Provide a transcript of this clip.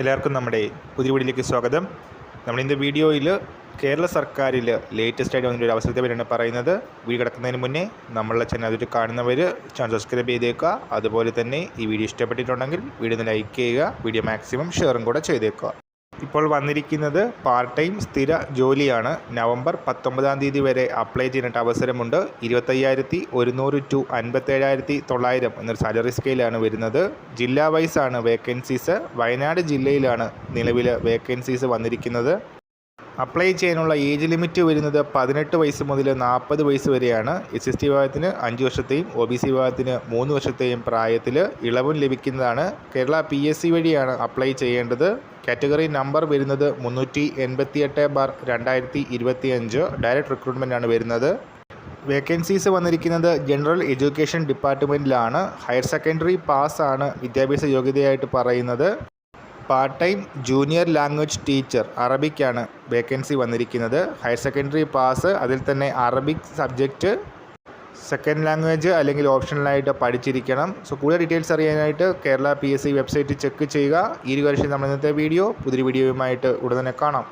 എല്ലാവർക്കും നമ്മുടെ പുതിയ വീഡിയോയിലേക്ക് സ്വാഗതം. നമ്മൾ ഇന്ന് വീഡിയോയിൽ കേരള സർക്കാരിൽ ലേറ്റസ്റ്റ് ആയിട്ട് വന്നൊരു അവസരത്തെ പറ്റിയാണ് പറയുന്നത്. വീഡിയോ കിടക്കുന്നതിന് മുന്നേ നമ്മളുടെ ചാനൽ അതിൽ കാണുന്നവർ ചാനൽ സബ്സ്ക്രൈബ് ചെയ്തേക്കുക. അതുപോലെ തന്നെ ഈ വീഡിയോ ഇഷ്ടപ്പെട്ടിട്ടുണ്ടെങ്കിൽ വീഡിയോ ഒന്ന് ലൈക്ക് ചെയ്യുക. വീഡിയോ മാക്സിമം ഷെയറും കൂടെ ചെയ്തേക്കുക. ഇപ്പോൾ വന്നിരിക്കുന്നത് പാർട്ട് ടൈം സ്ഥിര ജോലിയാണ്. നവംബർ പത്തൊമ്പതാം തീയതി വരെ അപ്ലൈ ചെയ്യാനായിട്ട് അവസരമുണ്ട്. ഇരുപത്തയ്യായിരത്തി ഒരുന്നൂറ് ടു അൻപത്തേഴായിരത്തി തൊള്ളായിരം എന്നൊരു സാലറി സ്കെയിലാണ് വരുന്നത്. ജില്ലാ വൈസാണ് വേക്കൻസീസ് വയനാട് ജില്ലയിലാണ് നിലവിൽ വേക്കൻസീസ് വന്നിരിക്കുന്നത്. അപ്ലൈ ചെയ്യാനുള്ള ഏജ് ലിമിറ്റ് വരുന്നത് പതിനെട്ട് വയസ്സ് മുതൽ നാൽപ്പത് വയസ്സ് വരെയാണ്. എസ് എസ് ടി വിഭാഗത്തിന് അഞ്ച് വർഷത്തെയും ഒ ബി സി വിഭാഗത്തിന് മൂന്ന് വർഷത്തെയും പ്രായത്തിൽ ഇളവും ലഭിക്കുന്നതാണ്. കേരള പി എസ് സി വഴിയാണ് അപ്ലൈ ചെയ്യേണ്ടത്. കാറ്റഗറി നമ്പർ വരുന്നത് മുന്നൂറ്റി എൺപത്തിയെട്ട് ബാർ രണ്ടായിരത്തി ഇരുപത്തി അഞ്ച് ഡയറക്റ്റ് റിക്രൂട്ട്മെന്റ് ആണ് വരുന്നത്. വേക്കൻസീസ് വന്നിരിക്കുന്നത് ജനറൽ എഡ്യൂക്കേഷൻ ഡിപ്പാർട്ട്മെന്റിലാണ് ഹയർ സെക്കൻഡറി പാസ്സാണ് വിദ്യാഭ്യാസ യോഗ്യതയായിട്ട് പറയുന്നത്. Part time junior language teacher അറബിക്കാണ് vacancy വന്നിരിക്കുന്നത്. ഹയർ സെക്കൻഡറി പാസ് അതിൽ തന്നെ അറബിക് സബ്ജക്റ്റ് സെക്കൻഡ് ലാംഗ്വേജ് അല്ലെങ്കിൽ ഓപ്ഷണലായിട്ട് പഠിച്ചിരിക്കണം. സോ കൂടുതൽ ഡീറ്റെയിൽസ് അറിയാനായിട്ട് കേരള പി വെബ്സൈറ്റ് ചെക്ക് ചെയ്യുക. ഈ ഒരു നമ്മൾ ഇന്നത്തെ വീഡിയോ പുതിയ വീഡിയോയുമായിട്ട് ഉടനെ കാണാം.